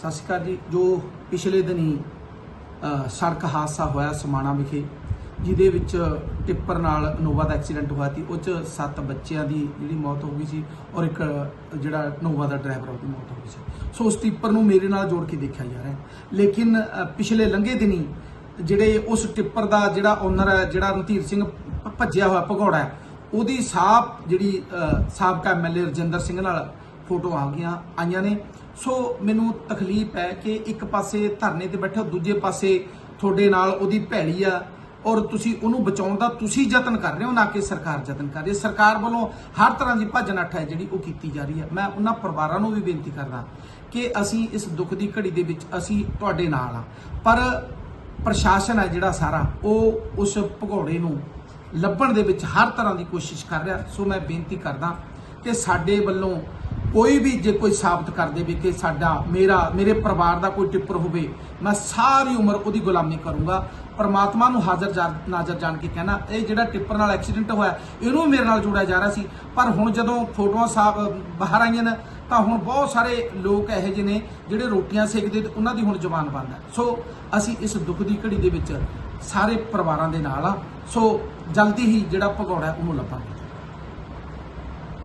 ਸਤਿ ਸ਼੍ਰੀ ਅਕਾਲ ਜੀ। ਜੋ ਪਿਛਲੇ ਦਿਨੀ ਸੜਕ ਹਾਦਸਾ ਹੋਇਆ ਸਮਾਣਾ ਵਿਖੇ ਜਿਹਦੇ ਵਿੱਚ ਟਿੱਪਰ ਨਾਲ ਨੋਵਾ ਦਾ ਐਕਸੀਡੈਂਟ ਹੋਇਆ ਸੀ ਉਹ 'ਚ ਸੱਤ ਬੱਚਿਆਂ ਦੀ ਜਿਹੜੀ ਮੌਤ ਹੋ ਗਈ ਸੀ ਔਰ ਇੱਕ ਜਿਹੜਾ ਨੋਵਾ ਦਾ ਡਰਾਈਵਰ ਉਹਦੀ ਮੌਤ ਹੋ ਗਈ ਸੀ। ਸੋ ਉਸ ਟਿੱਪਰ ਨੂੰ ਮੇਰੇ ਨਾਲ ਜੋੜ ਕੇ ਦੇਖਿਆ ਜਾ ਰਿਹਾ ਲੇਕਿਨ ਪਿਛਲੇ ਲੰਘੇ ਦਿਨੀ ਜਿਹੜੇ ਉਸ ਟਿੱਪਰ ਦਾ ਜਿਹੜਾ ਓਨਰ ਹੈ ਜਿਹੜਾ ਰਣਧੀਰ ਸਿੰਘ ਭੱਜਿਆ ਹੋਇਆ ਭਗੌੜਾ ਹੈ ਉਹਦੀ ਸਾਹਬ ਜਿਹੜੀ ਅ, ਸਾਬਕਾ ਐਮਐਲਏ ਰਜਿੰਦਰ ਸਿੰਘ ਨਾਲ ਫੋਟੋ ਆ ਗਈਆਂ ਆਈਆਂ ਨੇ। ਸੋ ਮੈਨੂੰ ਤਕਲੀਫ ਹੈ ਕਿ ਇੱਕ ਪਾਸੇ ਧਰਨੇ ਤੇ ਬੈਠੇ ਦੂਜੇ ਪਾਸੇ ਤੁਹਾਡੇ ਨਾਲ ਉਹਦੀ ਭੈੜੀ ਆ ਔਰ ਤੁਸੀਂ ਉਹਨੂੰ ਬਚਾਉਣ ਦਾ ਤੁਸੀਂ ਯਤਨ ਕਰ ਰਹੇ ਹੋ, ਨਾ ਕਿ ਸਰਕਾਰ ਯਤਨ ਕਰ ਰਹੀ ਹੈ। ਸਰਕਾਰ ਵੱਲੋਂ ਹਰ ਤਰ੍ਹਾਂ ਦੀ ਭੱਜ ਨੱਠ ਹੈ ਜਿਹੜੀ ਉਹ ਕੀਤੀ ਜਾ ਰਹੀ ਹੈ। ਮੈਂ ਉਹਨਾਂ ਪਰਿਵਾਰਾਂ ਨੂੰ ਵੀ ਬੇਨਤੀ ਕਰਦਾ ਕਿ ਅਸੀਂ ਇਸ ਦੁੱਖ ਦੀ ਘੜੀ ਦੇ ਵਿੱਚ ਅਸੀਂ ਤੁਹਾਡੇ ਨਾਲ ਆ ਪਰ ਪ੍ਰਸ਼ਾਸਨ ਹੈ ਜਿਹੜਾ ਸਾਰਾ, ਉਹ ਉਸ ਭਗੌੜੇ ਨੂੰ ਲੱਭਣ ਦੇ ਵਿੱਚ ਹਰ ਤਰ੍ਹਾਂ ਦੀ ਕੋਸ਼ਿਸ਼ ਕਰ ਰਿਹਾ। ਸੋ ਮੈਂ ਬੇਨਤੀ ਕਰਦਾ ਕਿ ਸਾਡੇ ਵੱਲੋਂ ਕੋਈ ਵੀ ਜੇ ਕੋਈ ਸਾਬਤ ਕਰ ਦੇਵੇ ਕਿ ਸਾਡਾ, ਮੇਰਾ, ਮੇਰੇ ਪਰਿਵਾਰ ਦਾ ਕੋਈ ਟਿੱਪਰ ਹੋਵੇ, ਮੈਂ ਸਾਰੀ ਉਮਰ ਉਹਦੀ ਗੁਲਾਮੀ ਕਰੂੰਗਾ। ਪਰਮਾਤਮਾ ਨੂੰ ਹਾਜ਼ਰ ਜਾ- ਨਾਜ਼ਰ ਜਾਣ ਕੇ ਕਹਿਣਾ, ਇਹ ਜਿਹੜਾ ਟਿੱਪਰ ਨਾਲ ਐਕਸੀਡੈਂਟ ਹੋਇਆ, ਇਹਨੂੰ ਮੇਰੇ ਨਾਲ ਜੋੜਿਆ ਜਾ ਰਿਹਾ ਸੀ। ਪਰ ਹੁਣ ਜਦੋਂ ਫੋਟੋਆਂ ਸਾਫ਼ ਬਾਹਰ ਆਈਆਂ ਨੇ, ਤਾਂ ਹੁਣ ਬਹੁਤ ਸਾਰੇ ਲੋਕ ਇਹੋ ਜਿਹੇ ਨੇ ਜਿਹੜੇ ਰੋਟੀਆਂ ਸੇਕਦੇ ਤੇ ਉਹਨਾਂ ਦੀ ਹੁਣ ਜ਼ੁਬਾਨ ਬੰਦ ਹੈ। ਸੋ ਅਸੀਂ ਇਸ ਦੁੱਖ ਦੀ ਘੜੀ ਦੇ ਵਿੱਚ ਸਾਰੇ ਪਰਿਵਾਰਾਂ ਦੇ ਨਾਲ ਆ। ਸੋ ਜਲਦੀ ਹੀ ਜਿਹੜਾ ਭਗੌੜਾ ਉਹਨੂੰ ਲੱਭਾਂਗੇ।